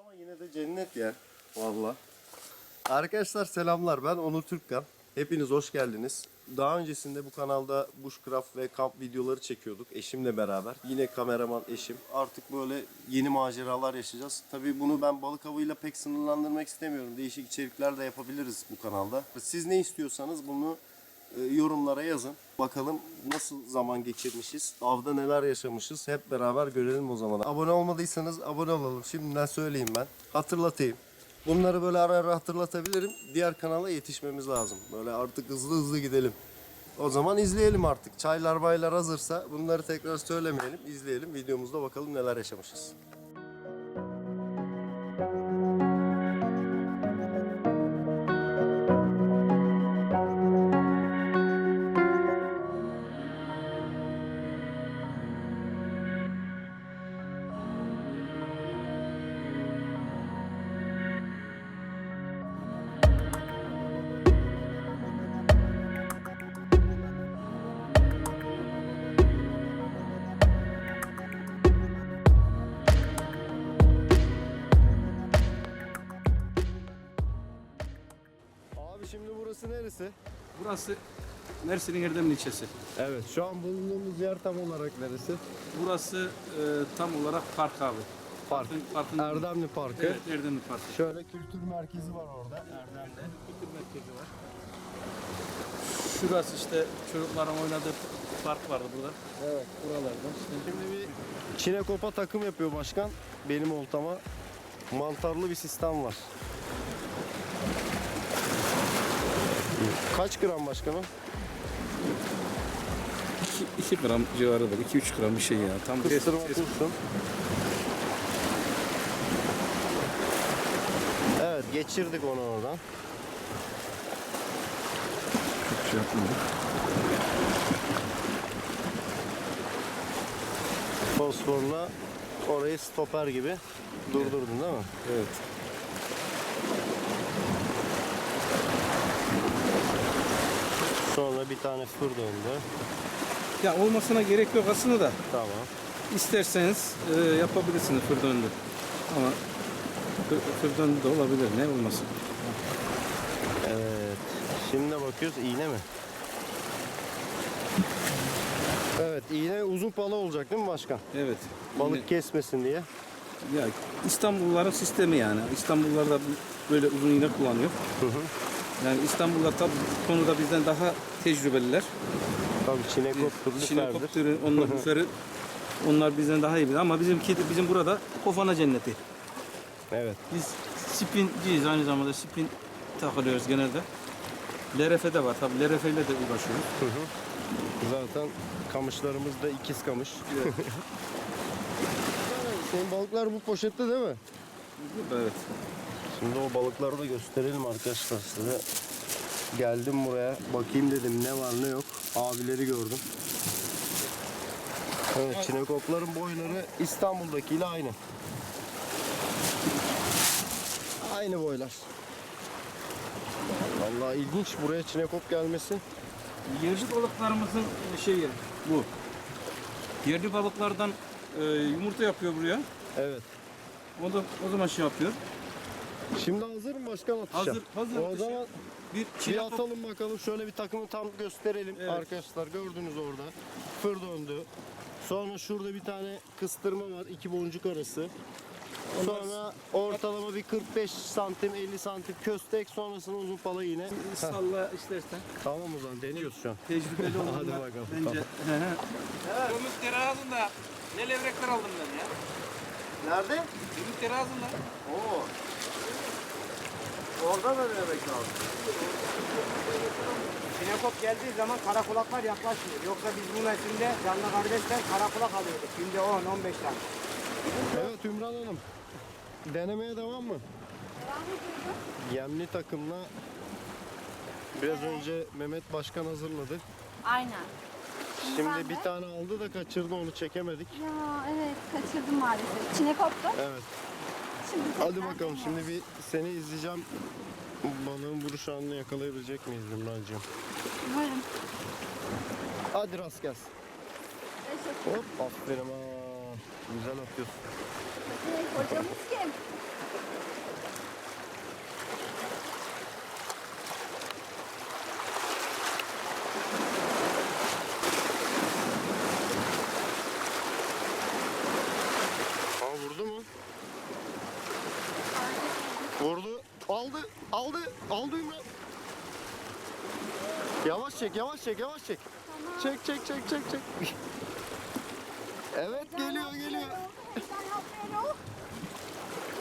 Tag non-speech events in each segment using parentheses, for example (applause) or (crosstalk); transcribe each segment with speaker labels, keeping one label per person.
Speaker 1: ama yine de cennet ya. Valla. Arkadaşlar selamlar ben Onur Türkkan. Hepiniz hoş geldiniz. Daha öncesinde bu kanalda bushcraft ve kamp videoları çekiyorduk eşimle beraber. Yine kameraman eşim. Artık böyle yeni maceralar yaşayacağız. Tabii bunu ben balık avıyla pek sınırlandırmak istemiyorum. Değişik içerikler de yapabiliriz bu kanalda. Siz ne istiyorsanız bunu yorumlara yazın. Bakalım nasıl zaman geçirmişiz, avda neler yaşamışız hep beraber görelim o zaman. Abone olmadıysanız abone olalım. Şimdiden söyleyeyim ben. Hatırlatayım. Bunları böyle ara ara hatırlatabilirim. Diğer kanala yetişmemiz lazım. Böyle artık hızlı hızlı gidelim. O zaman izleyelim artık. Çaylar baylar hazırsa bunları tekrar söylemeyelim. izleyelim. Videomuzda bakalım neler yaşamışız.
Speaker 2: Mersin'in Erdemli ilçesi.
Speaker 1: Evet şu an bulunduğumuz yer tam olarak neresi?
Speaker 2: Burası e, tam olarak park abi.
Speaker 1: Park.
Speaker 2: Parkın, parkın
Speaker 1: Erdemli Parkı.
Speaker 2: Evet, Erdemli Parkı.
Speaker 1: Şöyle kültür merkezi var orada.
Speaker 2: Erdem'de kültür merkezi var. Şurası işte çocukların oynadığı park vardı burada.
Speaker 1: Evet.
Speaker 2: Buralarda.
Speaker 1: Şimdi bir Çinekopa takım yapıyor başkan. Benim oltama mantarlı bir sistem var. Kaç gram başkanım?
Speaker 2: 2 gram civarıdır. 2-3 gram bir şey ya. Tam ses-
Speaker 1: kursun. Evet geçirdik onu oradan.
Speaker 2: Çok şey yapmadık.
Speaker 1: Fosforla orayı stoper gibi durdurdun değil mi?
Speaker 2: Evet.
Speaker 1: Sonra bir tane fır döndü.
Speaker 2: Ya olmasına gerek yok aslında da.
Speaker 1: Tamam.
Speaker 2: İsterseniz e, yapabilirsiniz fır döndü. Ama fır, fır döndü de olabilir. Ne olmasın?
Speaker 1: Evet. Şimdi bakıyoruz iğne mi? Evet iğne uzun pala olacak değil mi başkan?
Speaker 2: Evet.
Speaker 1: Balık
Speaker 2: Yine-
Speaker 1: kesmesin diye.
Speaker 2: Ya İstanbulluların sistemi yani. İstanbullular da böyle uzun iğne kullanıyor. Yani İstanbullular tabii bu konuda bizden daha tecrübeliler.
Speaker 1: Tabii çinekop türlü ferdir.
Speaker 2: Şinekopteri, onlar büferi, (laughs) onlar bizden daha iyi bilir. Ama bizimki bizim burada kofana cenneti.
Speaker 1: Evet.
Speaker 2: Biz spinciyiz aynı zamanda spin takılıyoruz genelde. LRF de var tabii LRF ile de uğraşıyoruz.
Speaker 1: Zaten kamışlarımız da ikiz kamış. (laughs) Senin balıklar bu poşette değil mi?
Speaker 2: Evet.
Speaker 1: Şimdi o balıkları da gösterelim arkadaşlar size. Geldim buraya bakayım dedim ne var ne yok. Abileri gördüm. Evet çinekopların boyları İstanbul'dakiyle aynı. Aynı boylar. Vallahi ilginç buraya çinekop gelmesi.
Speaker 2: Yerli balıklarımızın şeyi bu. Yerli balıklardan e, yumurta yapıyor buraya.
Speaker 1: Evet.
Speaker 2: O da o zaman şey yapıyor.
Speaker 1: Şimdi hazır mı başkan atışa?
Speaker 2: Hazır, hazır
Speaker 1: O
Speaker 2: atışa.
Speaker 1: zaman
Speaker 2: Bir
Speaker 1: bir atalım bakalım. Şöyle bir takımı tam gösterelim
Speaker 2: Evet.
Speaker 1: arkadaşlar. Gördünüz orada. Fır döndü. Sonra şurada bir tane kıstırma var. iki boncuk arası. Sonra ortalama bir 45 santim 50 santim köstek sonrasında uzun pala yine.
Speaker 2: salla istersen.
Speaker 1: Tamam o zaman deniyoruz şu an.
Speaker 2: Tecrübeli (laughs) olanlar
Speaker 1: Hadi bakalım,
Speaker 2: bence. He he.
Speaker 3: Gümrük terazında ne levrekler aldım ben ya.
Speaker 1: Nerede?
Speaker 3: Gümrük terazında.
Speaker 1: Oo. Orada da demek lazım.
Speaker 3: Sinekop geldiği zaman karakulaklar yaklaşmıyor. Yoksa biz bu mevsimde canlı kardeşler karakulak alıyorduk. Günde 10-15 tane.
Speaker 1: Evet Ümran Hanım. Denemeye devam mı? Yemli takımla biraz önce Mehmet Başkan hazırladı.
Speaker 4: Aynen.
Speaker 1: Şimdi bir tane aldı da kaçırdı onu çekemedik.
Speaker 4: Ya evet kaçırdım maalesef. Çine koptu.
Speaker 1: Evet.
Speaker 4: Şimdi
Speaker 1: Hadi bakalım şimdi bir seni izleyeceğim. Balığın vuruş anını yakalayabilecek miyiz Ümrancığım?
Speaker 4: Umarım.
Speaker 1: Hadi rast gelsin. Hop aferin ha. Güzel atıyorsun.
Speaker 4: ederim. Hocamız kim?
Speaker 1: Vurdu. Aldı. Aldı. Aldı Ümran. Yavaş çek, yavaş çek, yavaş çek. Çek, çek, çek, çek, çek. (laughs) evet geliyor, geliyor.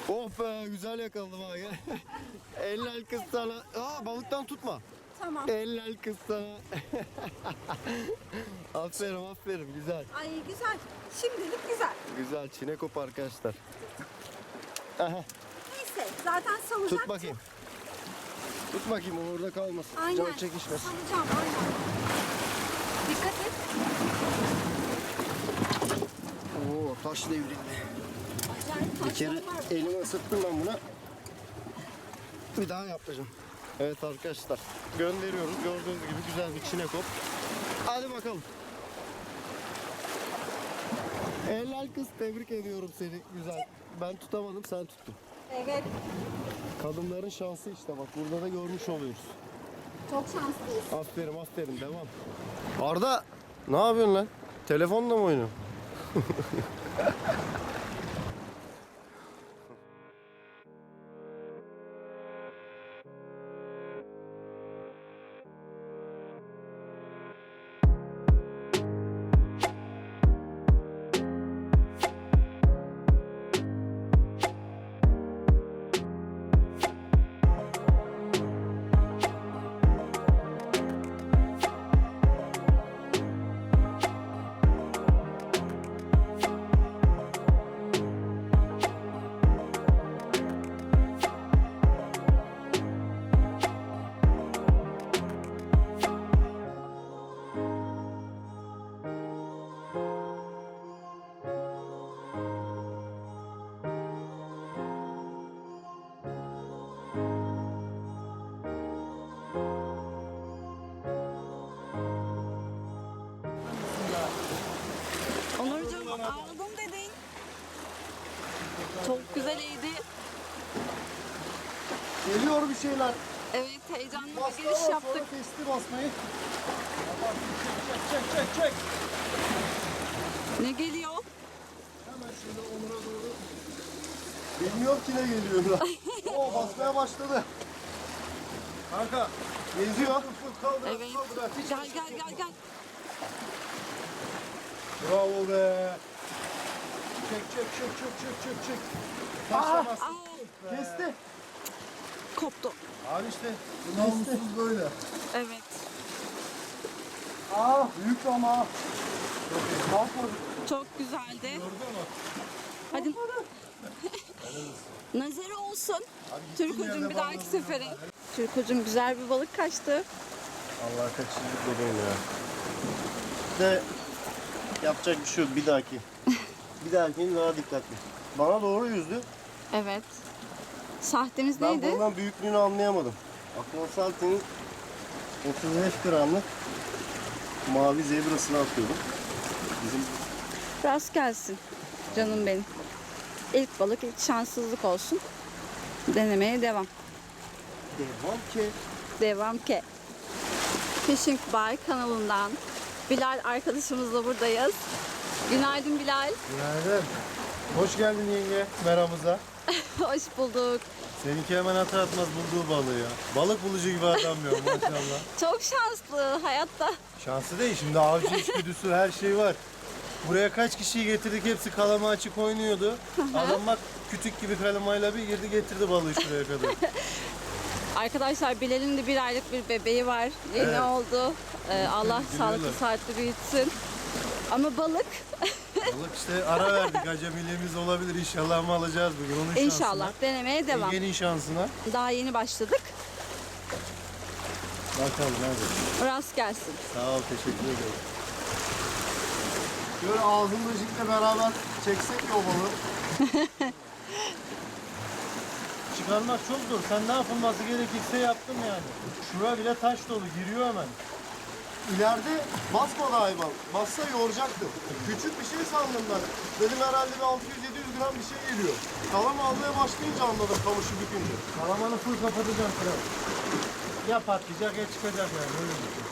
Speaker 1: Oh be güzel yakaladım ha. (laughs) Eller kız sana. Aa balıktan tutma.
Speaker 4: Tamam.
Speaker 1: Eller kız sana. (laughs) aferin aferin güzel.
Speaker 4: Ay güzel. Şimdilik güzel.
Speaker 1: Güzel çinekop arkadaşlar. Aha,
Speaker 4: Neyse zaten salacak.
Speaker 1: tut bakayım. Tut bakayım o orada kalmasın.
Speaker 4: Aynen.
Speaker 1: Can çekişmesin.
Speaker 4: Salacağım aynen. Dikkat et.
Speaker 1: Oo taş devrildi.
Speaker 4: Acayip
Speaker 1: Bir kere
Speaker 4: var.
Speaker 1: elime ısıttım ben buna. Bir daha yapacağım. Evet arkadaşlar gönderiyoruz. Gördüğünüz gibi güzel bir çinekop. Hadi bakalım. Helal kız tebrik ediyorum seni. Güzel. Ben tutamadım sen tuttun.
Speaker 4: Evet.
Speaker 1: Kadınların şansı işte bak burada da görmüş oluyoruz.
Speaker 4: Çok şanslıyız.
Speaker 1: Aferin aferin devam. Arda ne yapıyorsun lan? Telefonla mı oynuyorsun? (laughs) şeyler.
Speaker 5: Evet heyecanlı bir giriş yaptık.
Speaker 1: Sonra kesti basmayı. Çek çek çek çek.
Speaker 5: Ne geliyor?
Speaker 1: Hemen şöyle Onur'a doğru. Bilmiyorum ki ne geliyor. (laughs) Oo basmaya başladı. Kanka geziyor.
Speaker 5: Evet. Gel gel gel gel.
Speaker 1: Bravo be. Çek çek çek çek çek çek çek. Taşlamazsın.
Speaker 5: Aa,
Speaker 1: Kesti.
Speaker 5: Koptu.
Speaker 1: Abi işte namussuz böyle.
Speaker 5: Evet.
Speaker 1: Aa büyük ama. Kalkmadı.
Speaker 5: Çok güzeldi. Hadi. (laughs) Nazarı olsun. Türkocuğum bir dahaki sefere. Türkocuğum güzel bir balık kaçtı.
Speaker 1: Allah kaçırdık bebeğim ya. De yapacak bir şey yok bir dahaki. (laughs) bir dahakini daha dikkatli. Bana doğru yüzdü.
Speaker 5: Evet. Sahtemiz
Speaker 1: Ben
Speaker 5: neydi?
Speaker 1: bundan büyüklüğünü anlayamadım. Aqua Salty'nin 35 gramlık mavi zebrasını atıyordum. Bizim
Speaker 5: Rast gelsin. Canım benim. İlk balık ilk şanssızlık olsun. Denemeye devam.
Speaker 1: devam ki.
Speaker 5: Devam ki. Fishing By kanalından Bilal arkadaşımızla buradayız. Günaydın Bilal.
Speaker 1: Günaydın. Hoş geldin yenge meramıza. (laughs)
Speaker 5: Hoş bulduk.
Speaker 1: Seninki hemen atar atmaz bulduğu balığı ya. Balık bulucu gibi adam ya maşallah. (laughs)
Speaker 5: Çok şanslı hayatta.
Speaker 1: Şansı değil şimdi avcı içgüdüsü her şey var. Buraya kaç kişiyi getirdik hepsi kalama açık oynuyordu. Adam bak kütük gibi kalamayla bir girdi getirdi balığı şuraya kadar. (laughs)
Speaker 5: Arkadaşlar Bilal'in de bir aylık bir bebeği var. Yeni
Speaker 1: Evet.
Speaker 5: oldu. Ee, Allah
Speaker 1: Üzülüyorlar.
Speaker 5: sağlıklı saatli büyütsün. Ama balık
Speaker 1: Balık işte ara verdik acemiliğimiz olabilir inşallah ama alacağız bugün onun şansına.
Speaker 5: inşallah denemeye devam.
Speaker 1: Yengenin şansına.
Speaker 5: Daha yeni başladık.
Speaker 1: Bakalım hadi.
Speaker 5: Rast gelsin.
Speaker 1: Sağ ol teşekkür ederim. Şöyle ağzımdacıkla beraber çeksek ya o balığı. (laughs) Çıkarmak çok zor. Sen ne yapılması gerekirse yaptın yani. Şura bile taş dolu. Giriyor hemen. İleride basmadı hayvan. Bassa yoğuracaktı. Küçük bir şey sandım ben. Dedim herhalde bir 600-700 gram bir şey geliyor. Kalam almaya başlayınca anladım kamışı bükünce. Kalamanı full kapatacağım kral. Ya patlayacak ya çıkacak yani. Öyle bir şey.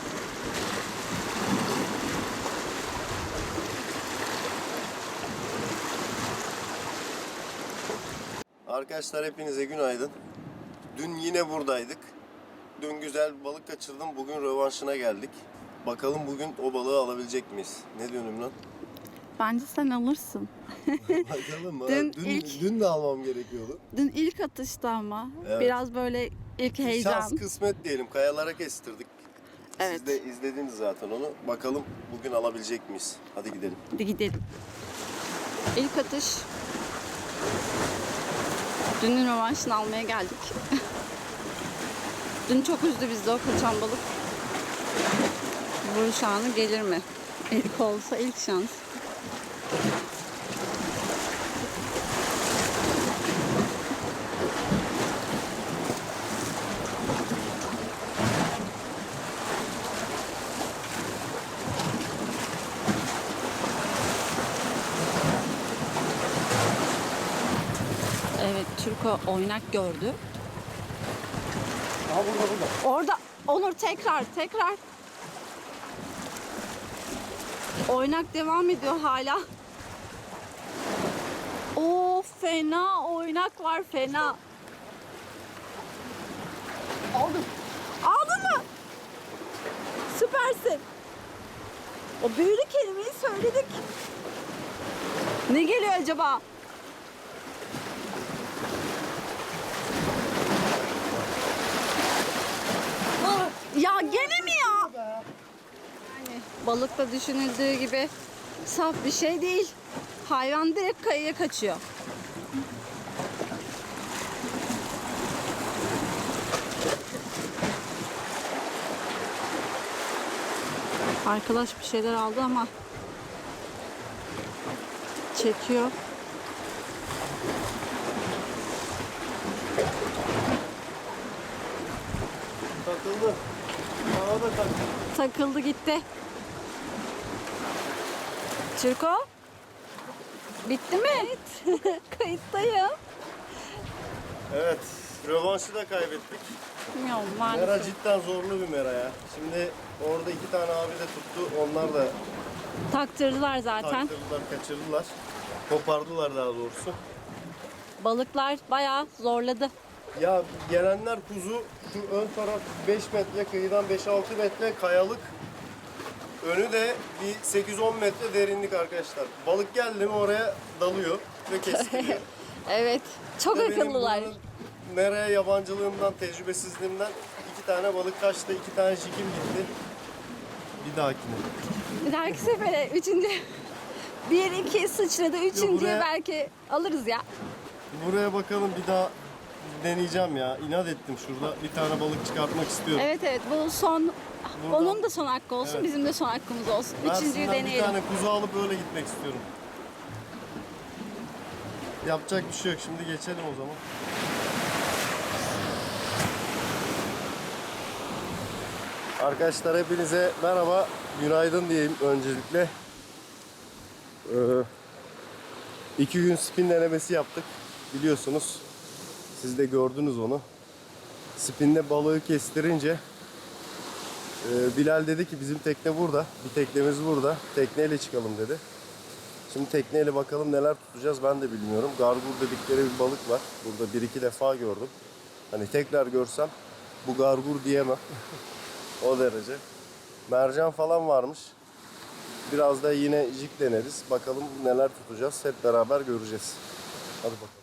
Speaker 1: Arkadaşlar hepinize günaydın. Dün yine buradaydık. Dün güzel bir balık kaçırdım. Bugün rövanşına geldik. Bakalım bugün o balığı alabilecek miyiz? Ne diyorsun Ümran?
Speaker 5: Bence sen alırsın. (laughs)
Speaker 1: Bakalım. ha.
Speaker 5: Dün
Speaker 1: dün,
Speaker 5: ilk-
Speaker 1: dün de almam gerekiyordu.
Speaker 5: Dün ilk atışta ama
Speaker 1: Evet.
Speaker 5: biraz böyle ilk heyecan.
Speaker 1: Şans kısmet diyelim. Kayalara kestirdik.
Speaker 5: Evet.
Speaker 1: Siz de izlediniz zaten onu. Bakalım bugün alabilecek miyiz? Hadi gidelim.
Speaker 5: Hadi gidelim. İlk atış. Dünün rövanşını almaya geldik. (laughs) Dün çok üzdü bizi o kaçan balık. Vuruş anı gelir mi? İlk olsa ilk şans. Evet, Türko oynak gördü.
Speaker 1: Aha burada burada.
Speaker 5: Orada Onur tekrar tekrar. Oynak devam ediyor hala. O fena oynak var fena. Aldın. Aldın mı? Süpersin. O büyülü kelimeyi söyledik. Ne geliyor acaba? Ya gene mi ya? Yani balıkta düşünüldüğü gibi saf bir şey değil. Hayvan direkt kayaya kaçıyor. Arkadaş bir şeyler aldı ama çekiyor.
Speaker 1: Takıldı. Bana da takıldı.
Speaker 5: Takıldı gitti. Çirko? Bitti mi? Evet. (laughs) Kayıttayım.
Speaker 1: Evet. Rövanşı da kaybettik.
Speaker 5: Yok
Speaker 1: Mera cidden zorlu bir mera ya. Şimdi orada iki tane abi de tuttu. Onlar da
Speaker 5: Taktırdılar zaten.
Speaker 1: taktırdılar, kaçırdılar. Kopardılar daha doğrusu.
Speaker 5: Balıklar bayağı zorladı.
Speaker 1: Ya gelenler kuzu şu ön taraf 5 metre kıyıdan 5-6 metre kayalık. Önü de bir 8-10 metre derinlik arkadaşlar. Balık geldi mi oraya dalıyor ve kestiriyor. (laughs)
Speaker 5: Evet. Çok
Speaker 1: benim
Speaker 5: akıllılar.
Speaker 1: Meraya yabancılığımdan, tecrübesizliğimden iki tane balık kaçtı, iki tane jikim gitti. Bir dahakine.
Speaker 5: Bir dahaki sefere üçüncü bir iki sıçradı. Üçüncüye
Speaker 1: buraya-
Speaker 5: belki alırız ya.
Speaker 1: Buraya bakalım bir daha deneyeceğim ya. İnat ettim şurada. Bir tane balık çıkartmak istiyorum.
Speaker 5: Evet evet bu son
Speaker 1: Buradan-
Speaker 5: onun da son hakkı olsun
Speaker 1: Evet.
Speaker 5: bizim de son hakkımız olsun. Üçüncüyü
Speaker 1: Mersin'den
Speaker 5: deneyelim.
Speaker 1: bir tane kuzu alıp öyle gitmek istiyorum. Yapacak bir şey yok. Şimdi geçelim o zaman. Arkadaşlar hepinize merhaba, günaydın diyeyim öncelikle. Ee, iki gün spin denemesi yaptık biliyorsunuz. Siz de gördünüz onu. Spinde balığı kestirince ee, Bilal dedi ki bizim tekne burada. Bir teknemiz burada. Tekneyle çıkalım dedi. Şimdi tekneyle bakalım neler tutacağız ben de bilmiyorum. Gargur dedikleri bir balık var. Burada bir iki defa gördüm. Hani tekrar görsem bu gargur diyemem. o derece. Mercan falan varmış. Biraz da yine jig deneriz. Bakalım neler tutacağız. Hep beraber göreceğiz. Hadi bakalım.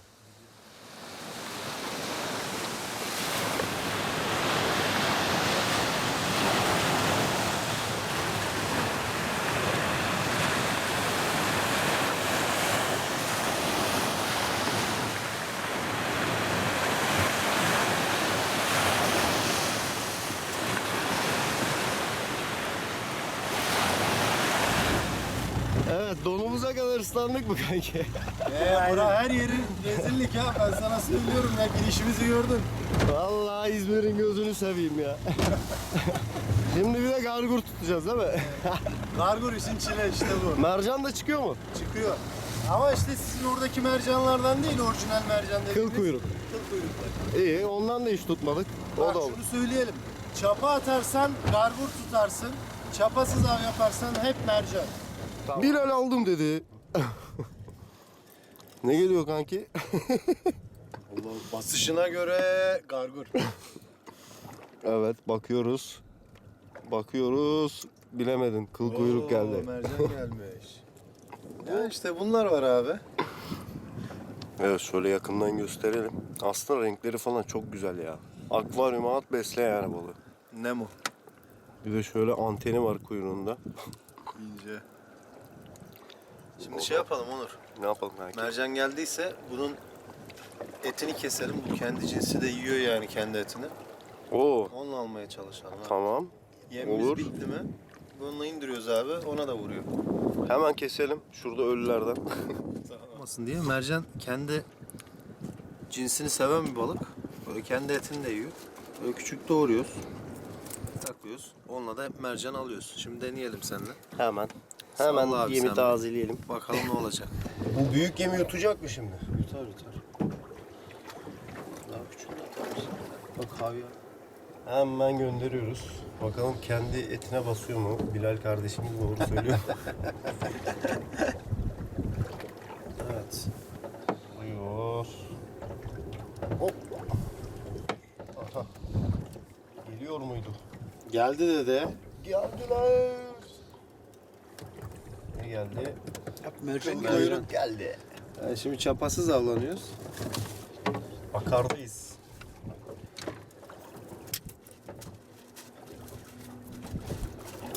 Speaker 1: Evet donumuza kadar ıslandık mı kanki? (laughs)
Speaker 6: Ee, bura her yerin rezillik ya. Ben sana söylüyorum ya girişimizi gördün.
Speaker 1: Vallahi İzmir'in gözünü seveyim ya. (laughs) Şimdi bir de gargur tutacağız değil mi?
Speaker 6: Gargur için çile işte bu.
Speaker 1: Mercan da çıkıyor mu?
Speaker 6: Çıkıyor. Ama işte sizin oradaki mercanlardan değil orijinal mercan dediğimiz.
Speaker 1: Kıl kuyruk.
Speaker 6: Kıl kuyruklar.
Speaker 1: İyi ondan da hiç tutmadık. O
Speaker 6: Bak
Speaker 1: da olur.
Speaker 6: şunu söyleyelim. Çapa atarsan gargur tutarsın. Çapasız av yaparsan hep mercan.
Speaker 1: Bir el aldım dedi. (laughs) ne geliyor kanki?
Speaker 6: Allah basışına göre gargur.
Speaker 1: Evet bakıyoruz. Bakıyoruz. Bilemedin. Kıl kuyruk geldi.
Speaker 6: Mercan (laughs) gelmiş. ya işte bunlar var abi.
Speaker 1: Evet şöyle yakından gösterelim. Aslında renkleri falan çok güzel ya. Akvaryuma at besle yani balığı.
Speaker 6: Nemo.
Speaker 1: Bir de şöyle anteni var kuyruğunda.
Speaker 6: İnce. Şimdi şey yapalım Onur.
Speaker 1: Ne yapalım belki?
Speaker 6: Mercan geldiyse bunun etini keselim. Bu kendi cinsi de yiyor yani kendi etini.
Speaker 1: Oo
Speaker 6: Onunla almaya çalışalım. ha.
Speaker 1: tamam.
Speaker 6: Yemimiz
Speaker 1: olur.
Speaker 6: bitti mi? Bununla indiriyoruz abi. Ona da vuruyor.
Speaker 1: Hemen keselim. Şurada ölülerden. (laughs)
Speaker 6: Olmasın diye mercan kendi cinsini seven bir balık. Böyle kendi etini de yiyor. Böyle küçük doğruyoruz. Takıyoruz. Onunla da mercan alıyoruz. Şimdi deneyelim seninle.
Speaker 1: Hemen.
Speaker 6: Salla
Speaker 1: Hemen
Speaker 6: abi
Speaker 1: yemi
Speaker 6: sen.
Speaker 1: tazeleyelim.
Speaker 6: Bakalım ne olacak. (laughs)
Speaker 1: Bu büyük yemi yutacak mı şimdi?
Speaker 6: yutar yutar. Daha küçük. Bak havyar.
Speaker 1: Hemen gönderiyoruz. Bakalım kendi etine basıyor mu? Bilal kardeşimiz doğru söylüyor. (laughs)
Speaker 6: Evet.
Speaker 1: Buyur. Hop. Aha. Geliyor muydu?
Speaker 6: Geldi dede.
Speaker 1: Geldiler. Geldi?
Speaker 6: Mercan
Speaker 1: Kuyruk geldi.
Speaker 6: Yani şimdi çapasız avlanıyoruz.
Speaker 1: Akardayız.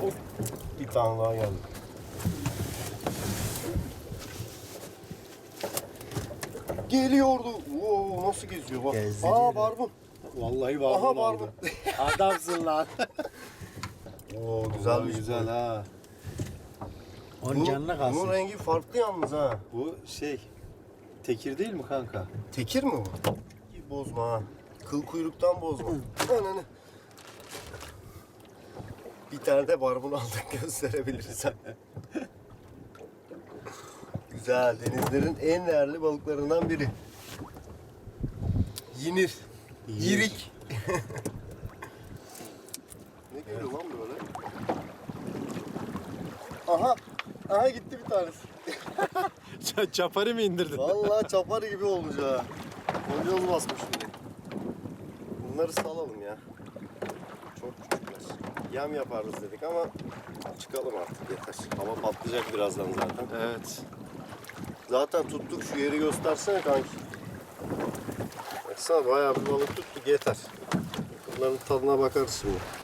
Speaker 1: Hop. Bir tane daha geldi. Geliyordu. Oo, nasıl geziyor bak.
Speaker 6: Gezdiriyor.
Speaker 1: Aa barbun.
Speaker 6: Vallahi
Speaker 1: Aha barbun. (laughs)
Speaker 6: Adamsın lan.
Speaker 1: Oo
Speaker 6: Güzel
Speaker 1: güzelmiş.
Speaker 6: güzel ha.
Speaker 3: Onun canına kalsın.
Speaker 1: Bunun rengi farklı yalnız ha.
Speaker 6: Bu şey tekir değil mi kanka?
Speaker 1: Tekir mi bu? Bozma ha. Kıl kuyruktan bozma. Ananı. Bir tane de barbun aldık (laughs) gösterebiliriz. Güzel. Denizlerin en değerli balıklarından biri. Yinir. Yirik. (laughs) ne geliyor lan böyle? Aha. Aha gitti bir tanesi. (laughs)
Speaker 6: Çapari mi indirdin?
Speaker 1: Vallahi çapar gibi olmuş ha. Kolyoz basmış şimdi. Bunları salalım ya. Çok küçükler. Yem yaparız dedik ama çıkalım artık yeter. Hava patlayacak birazdan zaten.
Speaker 6: Evet.
Speaker 1: Zaten tuttuk şu yeri göstersene kanki. Baksana bayağı bir balık tuttuk yeter. Bunların tadına bakarız şimdi.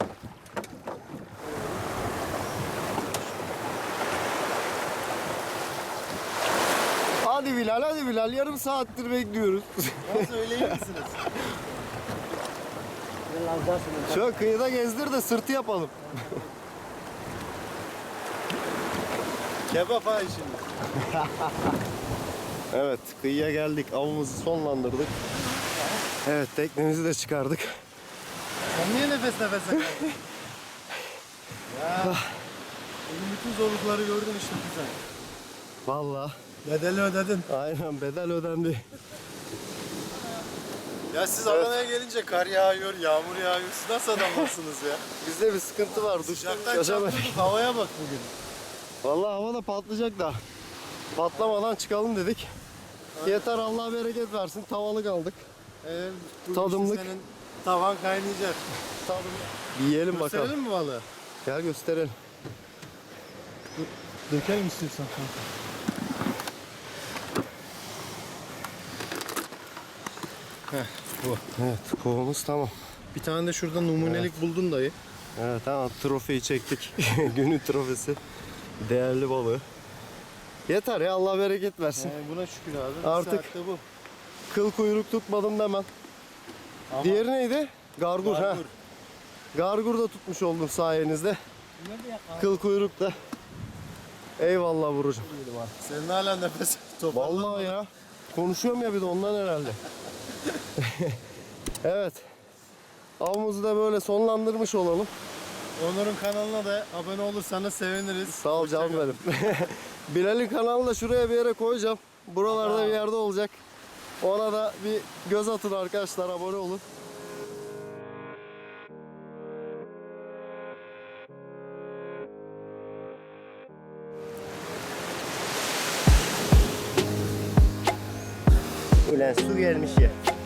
Speaker 1: Hadi Bilal hadi Bilal yarım saattir bekliyoruz.
Speaker 6: Söyleyin misiniz? (laughs)
Speaker 1: Şöyle kıyıda gezdir de sırtı yapalım. (laughs)
Speaker 6: Kebap ha şimdi. (laughs)
Speaker 1: Evet kıyıya geldik avımızı sonlandırdık. Evet teknemizi de çıkardık.
Speaker 6: Sen niye nefes nefese kaldın? ya. Bugün bütün zorlukları gördün işte güzel.
Speaker 1: Vallahi
Speaker 6: Bedeli ödedin.
Speaker 1: aynen bedel ödendi.
Speaker 6: Ya siz Adana'ya gelince kar yağıyor, yağmur yağıyor. Siz nasıl adamlarsınız ya? (laughs)
Speaker 1: Bizde bir sıkıntı var.
Speaker 6: Sıcaktan çarptırdık. Havaya bak bugün.
Speaker 1: Vallahi hava da patlayacak da. Patlamadan çıkalım dedik. Yeter Allah bereket versin. Tavalı kaldık.
Speaker 6: Evet, bu
Speaker 1: Tadımlık.
Speaker 6: Senin tavan kaynayacak.
Speaker 1: Bir yiyelim bakalım.
Speaker 6: Gösterelim mi balığı?
Speaker 1: Gel gösterelim.
Speaker 6: Dökelim istiyorsan kanka.
Speaker 1: Evet kovamız tamam.
Speaker 6: Bir tane de şurada numunelik buldun dayı.
Speaker 1: Evet tamam trofeyi çektik. (laughs) Günün trofesi. Değerli balığı. Yeter ya Allah bereket versin.
Speaker 6: Yani buna şükür abi.
Speaker 1: Artık-
Speaker 6: bu.
Speaker 1: Kıl kuyruk tutmadım demem.
Speaker 6: Ama
Speaker 1: Diğeri neydi? Gargur, ha.
Speaker 6: Gargur.
Speaker 1: Gargur da tutmuş oldum sayenizde. Kıl kuyruk da. Eyvallah vurucum.
Speaker 6: Senin hala nefes (laughs) toparlan.
Speaker 1: Vallahi ya. Konuşuyorum ya bir de ondan herhalde. (laughs) evet. Avımızı da böyle sonlandırmış olalım.
Speaker 6: Onur'un kanalına da abone olursanız seviniriz.
Speaker 1: Sağ ol canım benim. (laughs) Bilal'in kanalını da şuraya bir yere koyacağım. Buralarda bir yerde olacak. Ona da bir göz atın arkadaşlar abone olun. Ulan su gelmiş ya.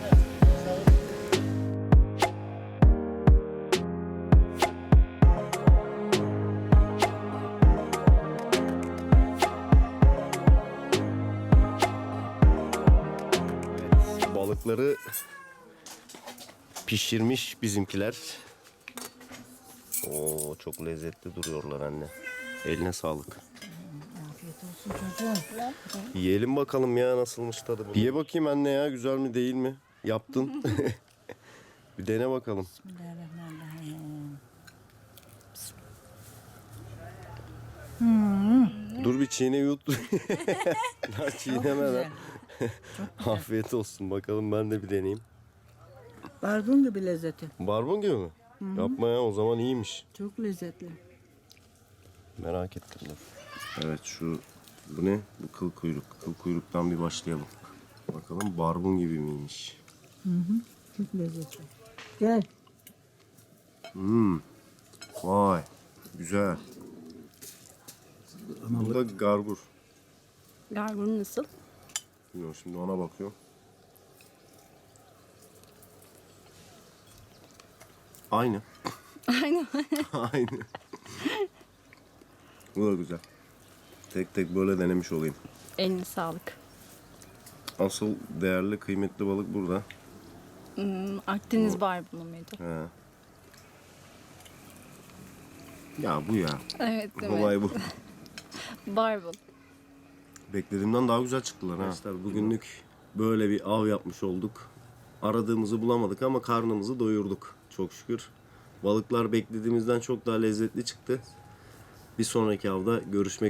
Speaker 1: Pişirmiş bizimkiler. Oo çok lezzetli duruyorlar anne. Eline sağlık. Yiyelim bakalım ya nasılmış tadı. bu. Ye bakayım anne ya güzel mi değil mi? Yaptın. (laughs) bir dene bakalım. Dur bir çiğne yut. (laughs) Daha çiğnemeden. (laughs) Afiyet olsun bakalım ben de bir deneyeyim.
Speaker 7: Barbun gibi lezzeti.
Speaker 1: Barbun gibi mi? Yapma ya o zaman iyiymiş.
Speaker 7: Çok lezzetli.
Speaker 1: Merak ettim dur. Evet şu bu ne? Bu kıl kuyruk. Kıl kuyruktan bir başlayalım. Bakalım barbun gibi miymiş?
Speaker 7: Çok lezzetli. Gel.
Speaker 1: Vay güzel. Bu da gargur.
Speaker 5: Gargun nasıl?
Speaker 1: Bilmiyorum şimdi ona bakıyorum. Aynı.
Speaker 5: Aynen. (laughs)
Speaker 1: Aynı. Bu da güzel. Tek tek böyle denemiş olayım.
Speaker 5: Eline sağlık.
Speaker 1: Asıl değerli kıymetli balık burada.
Speaker 5: Hmm, Akdeniz barbunu muydu?
Speaker 1: He. Ya bu ya.
Speaker 5: Evet değil mi?
Speaker 1: Olay bu. (laughs)
Speaker 5: Barbun.
Speaker 1: Beklediğimden daha güzel çıktılar ha. Arkadaşlar bugünlük böyle bir av yapmış olduk. Aradığımızı bulamadık ama karnımızı doyurduk çok şükür. Balıklar beklediğimizden çok daha lezzetli çıktı. Bir sonraki avda görüşmek